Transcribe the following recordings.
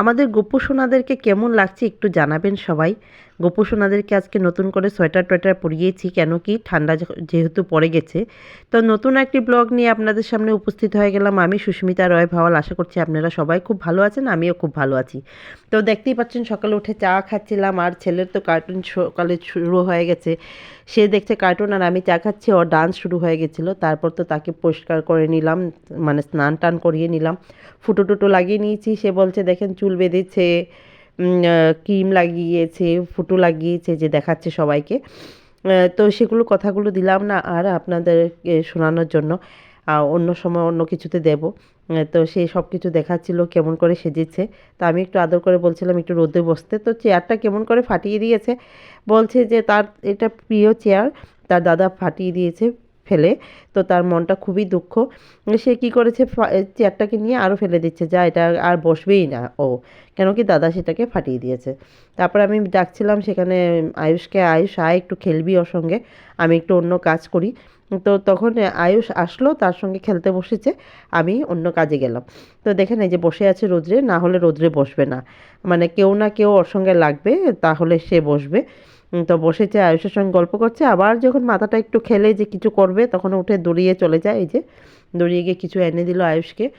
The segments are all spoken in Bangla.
আমাদের গোপু সোনাদেরকে কেমন লাগছে একটু জানাবেন সবাই। গোপু সোনাদেরকে আজকে নতুন করে সোয়েটার টোয়েটার পরিয়েছি, কেন কি ঠান্ডা যেহেতু পড়ে গেছে। তো নতুন একটি ব্লগ নিয়ে আপনাদের সামনে উপস্থিত হয়ে গেলাম আমি, সুস্মিতা রয় ভাওয়াল। আশা করছি আপনারা সবাই খুব ভালো আছেন, আমিও খুব ভালো আছি। তো দেখতেই পাচ্ছেন সকালে উঠে চা খাচ্ছিলাম, আর ছেলের তো কার্টুন সকালে শুরু হয়ে গেছে। সে দেখছে কার্টুন আর আমি চা খাচ্ছি, ওর ডান্স শুরু হয়ে গেছিল, তারপর তো তাকে পরিষ্কার করে নিলাম মানে স্নান টান করিয়ে নিলাম। ফুটো টুটো লাগিয়ে নিয়েছি, সে বলছে, দেখেন চুল বেঁধেছে ক্রিম লাগিয়েছে, ফুটো লাগিয়েছে, যে দেখাচ্ছে সবাইকে। তো সেগুলো কথাগুলো দিলাম না, আর আপনাদেরকে শোনানোর জন্য অন্য সময় অন্য কিছুতে দেব। তো সে সব কিছু দেখাচ্ছিল, কেমন করে সেজেছে। তো আমি একটু আদর করে বলছিলাম, একটু রোদে বসতে। তো চেয়ারটা কেমন করে ফাটিয়ে দিয়েছে, বলছে যে তার, এটা প্রিয় চেয়ার, তার দাদা ফাটিয়ে দিয়েছে। ফেলে, তো তার মনটা খুবই দুঃখ। সে কি করেছে? চেয়ারটাকে নিয়ে আরও ফেলে দিচ্ছে, যা এটা আর বসবেই না ও। কেন কি দাদা সেটাকে ফাটিয়ে দিয়েছে। তারপর আমি ডাকছিলাম সেখানে, আয়ুষকে, আয়ুষ, আয়, একটু খেলবি ওর সঙ্গে, আমি একটু অন্য কাজ করি। তো তখন আয়ুষ আসলো, তার সঙ্গে খেলতে বসেছে, আমি অন্য কাজে গেলাম। তো দেখেন, এই যে বসে আছে রোদ্রে, না হলে রোদ্রে বসবে না। মানে কেউ না কেউ ওর সঙ্গে লাগবে, তাহলে সে বসবে। তো বসেছে, আয়ুষের সঙ্গে গল্প করছে। আবার যখন মাথাটা একটু খেলে যে কিছু করবে, তখন উঠে দৌড়িয়ে চলে যায়। এই যে, দৌড়িয়ে গিয়ে কিছু এনে দিল আয়ুষকে।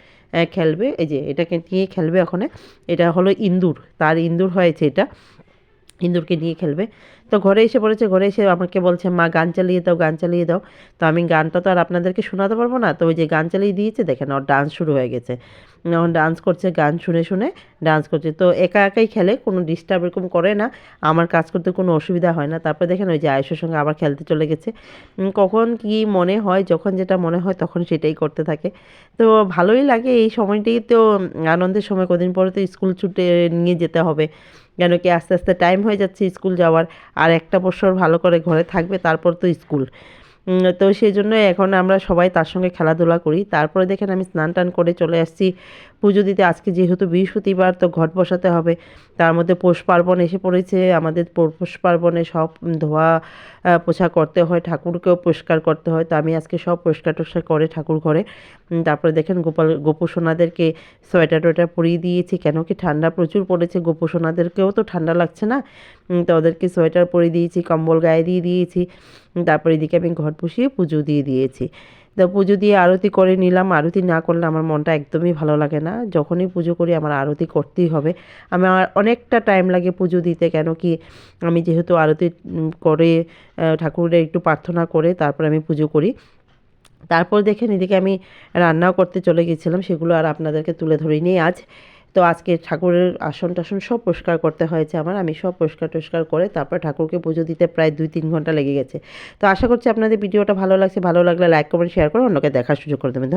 খেলবে। এই যে, এটাকে নিয়ে খেলবে ওখানে। এটা হলো ইন্দুর। তার ইন্দুর হয়েছে এটা। ইন্দুরকে নিয়ে খেলবে। তো ঘরে এসে পড়েছে, ঘরে এসে আমাকে বলছে, মা, গান চালিয়ে দাও, গান চালিয়ে দাও। তো আমি গানটা তো আর আপনাদেরকে শোনাতে পারব না। তো ওই যে গান চালিয়ে দিয়েছে, দেখেন ওর ডান্স শুরু হয়ে গেছে। এখন ডান্স করছে, গান শুনে শুনে ডান্স করছে। তো একা একাই খেলে, কোনো ডিস্টার্ব এরকম করে না। আমার কাজ করতে কোনো অসুবিধা হয় না। তারপরে দেখেন ওই যে আয়ুষের সঙ্গে আবার খেলতে চলে গেছে। কখন কি মনে হয়, যখন যেটা মনে হয়, তখন সেটাই করতে থাকে। তো ভালোই লাগে এই সময়টাই তো আনন্দের সময় কদিন পরে তো স্কুল ছুটে নিয়ে যেতে হবে। কেন কি আস্তে আস্তে টাইম হয়ে যাচ্ছে স্কুল যাওয়ার। আর একটা বছর ভালো করে ঘরে থাকবে, তারপর তো স্কুল। তো সেই জন্য এখন আমরা সবাই তার সঙ্গে খেলাধুলা করি। তারপরে দেখেন আমি স্নান টান করে চলে আসছি। পুজো দিতে, আজকে যেহেতু বৃহস্পতিবার, তো ঘট বসাতে হবে। তার মধ্যে পৌষ পার্বণ এসে পড়েছে। আমাদের পৌষ পার্বণে সব ধোয়া পোছা করতে হয়, ঠাকুরকেও পরিষ্কার করতে হয়। তো আমি আজকে সব পরিষ্কার টরিষ্কার করে ঠাকুর ঘরে। তারপরে দেখেন গোপাল গোপুসোনাদেরকে সোয়েটার টোয়েটার পরিয়ে দিয়েছি। কেন কি ঠান্ডা প্রচুর পড়েছে গোপুসোনাদেরকেও তো ঠান্ডা লাগছে না? তো ওদেরকে সোয়েটার পরিয়ে দিয়েছি, কম্বল গায়ে দিয়ে দিয়েছি। তারপরে এদিকে আমি ঘর পুষিয়ে পুজো দিয়ে দিয়েছি। তো পুজো দিয়ে আরতি করে নিলাম। আরতি না করলে আমার মনটা একদমই ভালো লাগে না। যখনই পুজো করি আমার আরতি করতেই হবে। আমার অনেকটা টাইম লাগে পুজো দিতে কেন কি আমি যেহেতু আরতি করে ঠাকুরের একটু প্রার্থনা করে তারপর আমি পুজো করি। তারপর দেখে নিজেকে আমি রান্নাও করতে চলে গেছিলাম। সেগুলো আর আপনাদেরকে তুলে ধরিনি আজ। তো আজকে ঠাকুরের আসন টাসন সব পরিষ্কার করতে হয়েছে আমার। আমি সব পরিষ্কার টস্কার করে তারপর ঠাকুরকে পুজো দিতে প্রায় দুই তিন ঘণ্টা লেগে গেছে। তো আশা করছি আপনাদের ভিডিওটা ভালো লাগছে। ভালো লাগলে লাইক কমেন্ট শেয়ার করে অন্যকে দেখার সুযোগ করে দেবেন।